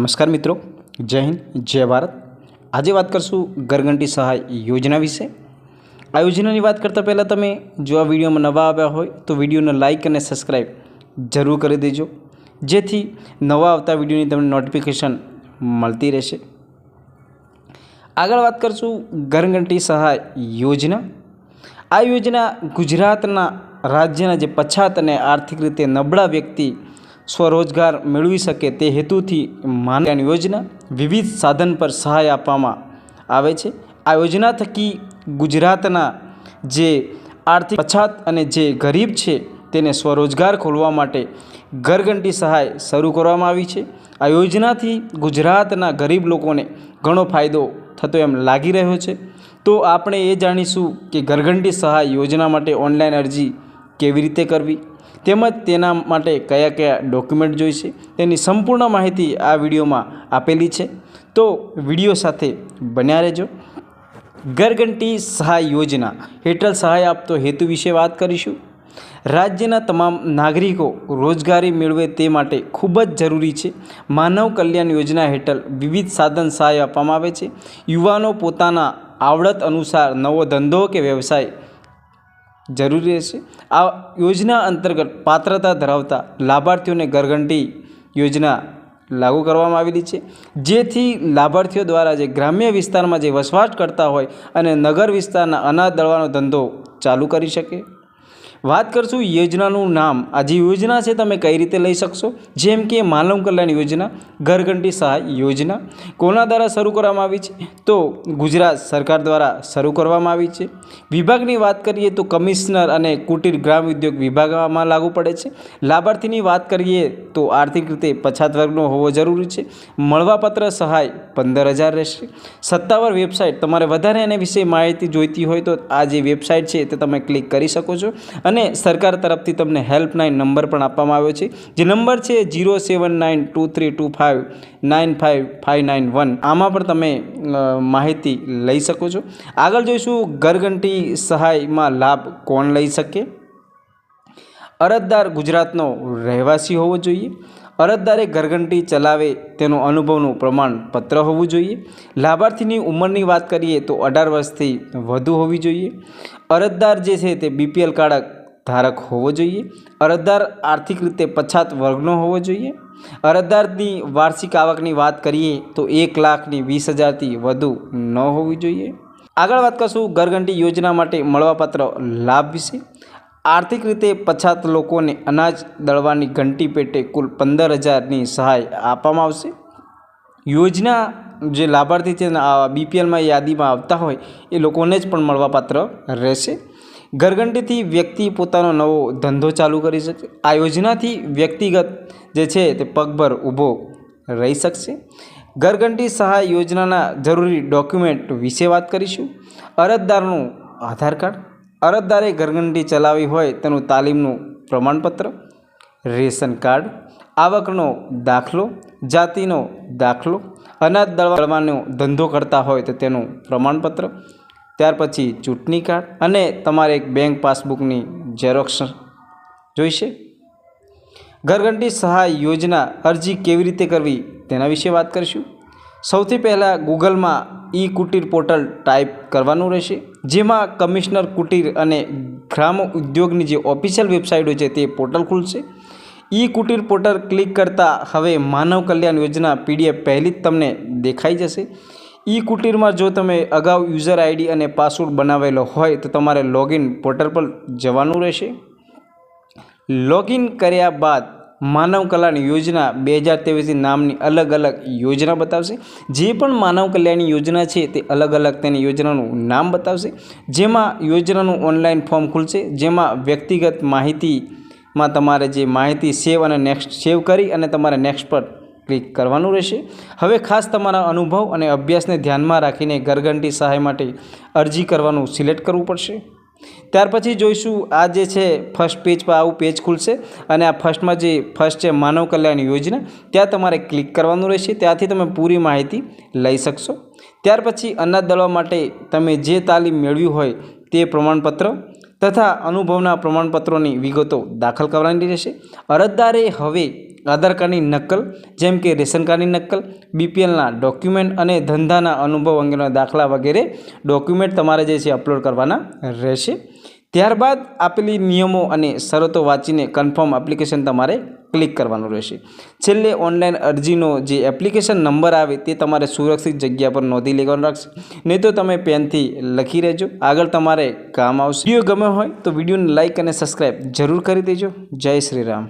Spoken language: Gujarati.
નમસ્કાર મિત્રો, જય હિન્દ, જય ભારત. આજે વાત કરશું ઘરઘંટી સહાય યોજના વિશે. આ યોજનાની વાત કરતાં પહેલાં તમે જો આ વિડીયોમાં નવા આવ્યા હોય, તો વિડીયોને લાઇક અને સબસ્ક્રાઈબ જરૂર કરી દેજો. જેથી નવા આવતા વિડીયોની તમને નોટિફિકેશન મળતી રહેશે. આગળ વાત કરશું ઘરઘંટી સહાય યોજના. આ યોજના ગુજરાતના રાજ્યના જે પછાત અને આર્થિક રીતે નબળા વ્યક્તિ સ્વરોજગાર મેળવી શકે તે હેતુથી માન્ય યોજના વિવિધ સાધન પર સહાય આપવામાં આવે છે. આ યોજના થકી ગુજરાતના જે આર્થિક પછાત અને જે ગરીબ છે તેને સ્વરોજગાર ખોલવા માટે ઘરઘંટી સહાય શરૂ કરવામાં આવી છે. આ યોજનાથી ગુજરાતના ગરીબ લોકોને ઘણો ફાયદો થતો એમ લાગી રહ્યો છે. તો આપણે એ જાણીશું કે ઘરઘંટી સહાય યોજના માટે ઓનલાઈન અરજી કેવી રીતે કરવી? તેમજ તેના માટે કયા કયા ડોક્યુમેન્ટ જોઈશે તેની સંપૂર્ણ માહિતી આ વિડીયોમાં આપેલી છે. તો વીડિયો સાથે બન્યા રહેજો. ઘરઘંટી સહાય યોજના હેઠળ સહાય આપતો હેતુ વિશે વાત કરીશું. રાજ્યના તમામ નાગરિકો રોજગારી મેળવે તે માટે ખૂબ જ જરૂરી છે. માનવ કલ્યાણ યોજના હેઠળ વિવિધ સાધન સહાય આપવામાં આવે છે. યુવાનો પોતાના આવડત અનુસાર નવો ધંધો કે વ્યવસાય જરૂરી રહેશે. આ યોજના અંતર્ગત પાત્રતા ધરાવતા લાભાર્થીઓને ઘરઘંટી યોજના લાગુ કરવામાં આવેલી છે. જેથી લાભાર્થીઓ દ્વારા જે ગ્રામ્ય વિસ્તારમાં જે વસવાટ કરતા હોય અને નગર વિસ્તારના અનાજ દળવાનો ધંધો ચાલુ કરી શકે. વાત કરશું યોજનાનું નામ. આ જે યોજના છે, તમે કઈ રીતે લઈ શકશો? જેમ કે માનવ કલ્યાણ યોજના, ઘરઘંટી સહાય યોજના, કોના દ્વારા શરૂ કરવામાં આવી છે? તો ગુજરાત સરકાર દ્વારા શરૂ કરવામાં આવી છે. વિભાગની વાત કરીએ તો કમિશનર અને કુટીર ગ્રામ ઉદ્યોગ વિભાગમાં લાગુ પડે છે. લાભાર્થીની વાત કરીએ તો આર્થિક રીતે પછાત વર્ગનો હોવો જરૂરી છે. મળવાપત્ર સહાય પંદર હજાર રહેશે. સત્તાવાર વેબસાઇટ તમારે વધારે એના વિશે માહિતી જોઈતી હોય તો આ જે વેબસાઇટ છે, તે તમે ક્લિક કરી શકો છો. અને સરકાર તરફથી તમને હેલ્પલાઇન નંબર પણ આપવામાં આવ્યો છે. જે નંબર છે zero seven nine two three two five nine five five nine one. આમાં પણ તમે માહિતી લઈ શકો છો. આગળ જોઈશું ઘરઘંટી સહાયમાં લાભ કોણ લઈ શકે? અરજદાર ગુજરાતનો રહેવાસી હોવો જોઈએ. અરજદારે ઘરઘંટી ચલાવે તેનો અનુભવનું પ્રમાણપત્ર હોવું જોઈએ. લાભાર્થીની ઉંમરની વાત કરીએ તો અઢાર વર્ષથી વધુ હોવી જોઈએ. અરજદાર જે છે તે બીપીએલ કાર્ડ ધારક હોવો જોઈએ. અરજદાર આર્થિક રીતે પછાત વર્ગનો હોવો જોઈએ. અરજદારની વાર્ષિક આવકની વાત કરીએ તો એક લાખની વીસ હજારથી વધુ ન હોવી જોઈએ. આગળ વાત કરશું ઘરઘંટી યોજના માટે મળવાપાત્ર લાભ વિશે. આર્થિક રીતે પછાત લોકોને અનાજ દળવાની ઘંટી પેટે કુલ પંદર હજારની સહાય આપવામાં આવશે. યોજના જે લાભાર્થી છે બીપીએલમાં યાદીમાં આવતા હોય એ લોકોને જ પણ મળવાપાત્ર રહેશે. ઘરઘંટીથી વ્યક્તિ પોતાનો નવો ધંધો ચાલુ કરી શકશે આ યોજનાથી વ્યક્તિગત જે છે તે પગભર ઊભો રહી શકશે. ઘરઘંટી સહાય યોજનાના જરૂરી ડોક્યુમેન્ટ વિશે વાત કરીશું. અરજદારનું આધાર કાર્ડ. અરજદારે ઘરઘંટી ચલાવી હોય તેનું તાલીમનું પ્રમાણપત્ર. Ration card. આવકનો દાખલો. જાતિનો દાખલો. અનાજ દળવાનો ધંધો કરતા હોય તો તેનું પ્રમાણપત્ર. ત્યાર પછી ચૂંટણી કાર્ડ અને તમારે એક બેંક પાસબુકની ઝેરોક્ષ જોઈશે. ઘરઘંટી સહાય યોજના અરજી કેવી રીતે કરવી તેના વિશે વાત કરીશું. સૌથી પહેલાં ગૂગલમાં ઈ કુટીર પોર્ટલ ટાઈપ કરવાનું રહેશે, જેમાં કમિશનર કુટીર અને ગ્રામ ઉદ્યોગની જે ઓફિશિયલ વેબસાઇટો છે તે પોર્ટલ ખુલશે. ઈ કુટીર પોર્ટલ ક્લિક કરતાં હવે માનવ કલ્યાણ યોજના પીડીએફ પહેલી જ તમને દેખાઈ જશે. ઈ કુટીરમાં જો તમે અગાઉ યુઝર આઈડી અને પાસવર્ડ બનાવેલો હોય તો તમારે લોગિન પોર્ટલ પર જવાનું રહેશે. લોગિન કર્યા બાદ માનવ કલ્યાણ યોજના બે હજાર ત્રેવીસની નામની અલગ અલગ યોજના બતાવશે. જે પણ માનવ કલ્યાણની યોજના છે તે અલગ અલગ તેની યોજનાનું નામ બતાવશે. જેમાં યોજનાનું ઓનલાઈન ફોર્મ ખુલશે. જેમાં વ્યક્તિગત માહિતીમાં તમારે જે માહિતી સેવ અને નેક્સ્ટ સેવ કરી અને તમારે નેક્સ્ટ પર ક્લિક કરવાનું રહેશે. હવે ખાસ તમારા અનુભવ અને અભ્યાસને ધ્યાનમાં રાખીને ઘરઘંટી સહાય માટે અરજી કરવાનું સિલેક્ટ કરવું પડશે. ત્યાર પછી જોઈશું આ જે છે ફર્સ્ટ પેજ પર આવું પેજ ખુલશે અને આ ફર્સ્ટમાં જે ફર્સ્ટ છે માનવ કલ્યાણ યોજના, ત્યાં તમારે ક્લિક કરવાનું રહેશે. ત્યાંથી તમે પૂરી માહિતી લઈ શકશો. ત્યાર પછી અનાજ દળવા માટે તમે જે તાલીમ મેળવી હોય તે પ્રમાણપત્ર તથા અનુભવના પ્રમાણપત્રોની વિગતો દાખલ કરવાની રહેશે. અરજદારે હવે આધાર કાર્ડની નકલ, જેમ કે રેશન કાર્ડની નકલ, બીપીએલના ડોક્યુમેન્ટ અને ધંધાના અનુભવ અંગેના દાખલા વગેરે ડોક્યુમેન્ટ તમારે જે છે અપલોડ કરવાના રહેશે. ત્યારબાદ આપેલી નિયમો અને શરતો વાંચીને કન્ફર્મ એપ્લિકેશન તમારે ક્લિક કરવાનું રહેશે. છેલ્લે ઓનલાઈન અરજીનો જે એપ્લિકેશન નંબર આવે તે તમારે સુરક્ષિત જગ્યા પર નોંધી લેવાનું રાખશે. નહીં તો તમે પેનથી લખી રહેજો. આગળ તમારે કામ આવશે. વીડિયો ગમ્યો હોય તો વિડીયોને લાઇક અને સબસ્ક્રાઈબ જરૂર કરી દેજો. જય શ્રી રામ.